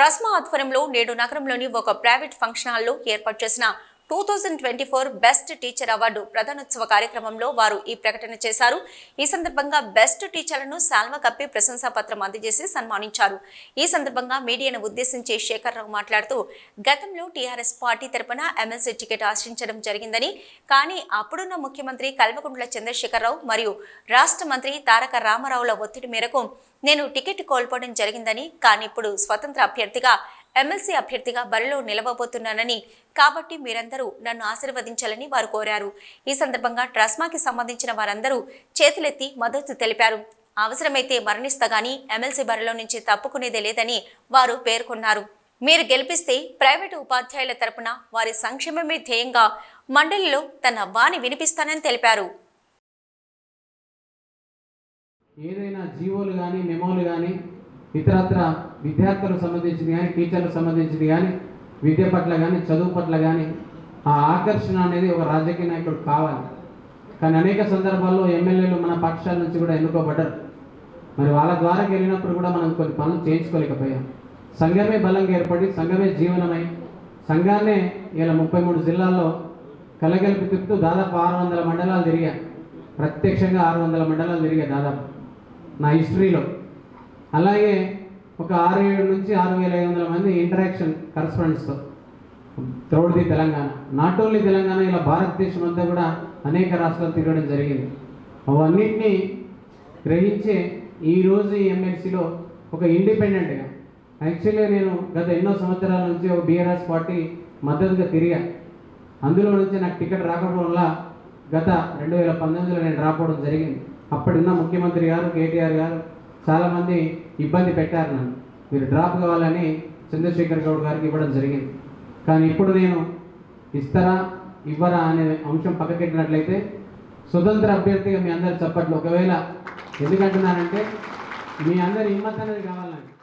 ట్రస్మా ఆధ్వర్యంలో నేడు నగరంలోని ఒక ప్రైవేట్ ఫంక్షన్ హాల్లో ఏర్పాటు చేసిన two thousand twenty four best teacher award ప్రధానోత్సవ కార్యక్రమంలో వారు ఈ ప్రకటన చేశారు. ఈ సందర్భంగా బెస్ట్ టీచర్లను సాల్వ కప్పి ప్రశంసా పత్రం అందజేసి సన్మానించారు. ఈ సందర్భంగా మీడియాను ఉద్దేశించి శేఖర్రావు మాట్లాడుతూ గతంలో టీఆర్ఎస్ పార్టీ తరపున ఎమ్మెల్సీ టికెట్ ఆశించడం జరిగిందని కానీ అప్పుడున్న ముఖ్యమంత్రి కల్వకుంట్ల చంద్రశేఖరరావు మరియు రాష్ట్ర మంత్రి తారక రామారావుల ఒత్తిడి మేరకు నేను టికెట్ కోల్పోవడం జరిగిందని కానీ ఇప్పుడు స్వతంత్ర అభ్యర్థిగా ఎమ్మెల్సీ అభ్యర్థిగా బరిలో నిలవబోతున్నానని కాబట్టి మీరందరూ నన్ను ఆశీర్వదించాలని వారు కోరారు. ఈ సందర్భంగా ట్రస్మాకి సంబంధించిన వారందరూ చేతులెత్తి మద్దతు తెలిపారు. అవసరమైతే మరణిస్తా గానీ ఎమ్మెల్సీ బరిలో నుంచి తప్పుకునేదే లేదని వారు పేర్కొన్నారు. మీరు గెలిపిస్తే ప్రైవేటు ఉపాధ్యాయుల తరపున వారి సంక్షేమమే ధ్యేయంగా మండలిలో తన వాణి వినిపిస్తానని తెలిపారు. ఏదైనా జీవోలు కానీ మెమోలు కానీ ఇతరత్ర విద్యార్థులకు సంబంధించింది కానీ టీచర్లకు సంబంధించింది కానీ విద్య పట్ల కానీ చదువు పట్ల కానీ ఆ ఆకర్షణ అనేది ఒక రాజకీయ నాయకుడు కావాలి. కానీ అనేక సందర్భాల్లో ఎమ్మెల్యేలు మన పక్షాల నుంచి కూడా ఎన్నుకోబడ్డారు. మరి వాళ్ళ ద్వారా వెళ్ళినప్పుడు కూడా మనం కొన్ని పనులు చేయించుకోలేకపోయాం. సంఘమే బలంగా ఏర్పడి సంఘమే జీవనమై సంఘాన్నే ఇలా ముప్పై మూడు జిల్లాల్లో కలగలిపి తిప్పుతూ దాదాపు ఆరు వందల మండలాలు తిరిగా ప్రత్యక్షంగా ఆరు వందల మండలాలు తిరిగా దాదాపు. నా హిస్టరీలో. అలాగే ఒక ఆరు ఏడు నుంచి ఆరు వేల ఐదు వందల మంది interaction కరస్పాండెంట్స్తో through the Telangana. Not only Telangana ఇలా భారతదేశం అంతా కూడా అనేక రాష్ట్రాలు తిరగడం జరిగింది. అవన్నింటినీ గ్రహించే ఈరోజు ఈ ఎమ్మెల్సీలో ఒక ఇండిపెండెంట్గా యాక్చువల్గా నేను గత ఎన్నో సంవత్సరాల నుంచి ఒక బీఆర్ఎస్ పార్టీ మద్దతుగా తిరిగా. అందులో నుంచి నాకు టికెట్ రాకపోవడం వల్ల గత రెండు వేల పంతొమ్మిదిలో నేను రాకపోవడం జరిగింది. అప్పుడున్న ముఖ్యమంత్రి గారు కేటీఆర్ గారు చాలామంది ఇబ్బంది పెట్టారు నన్ను. మీరు డ్రాప్ కావాలని చంద్రశేఖర్ గౌడ్ గారికి ఇవ్వడం జరిగింది. కానీ ఇప్పుడు నేను ఇస్తారా ఇవ్వరా అనే అంశం పక్కకెట్టినట్లయితే స్వతంత్ర అభ్యర్థిగా మీ అందరు చెప్పట్లు. ఒకవేళ ఎందుకంటున్నానంటే మీ అందరి హిమ్మత్ అనేది కావాలండి.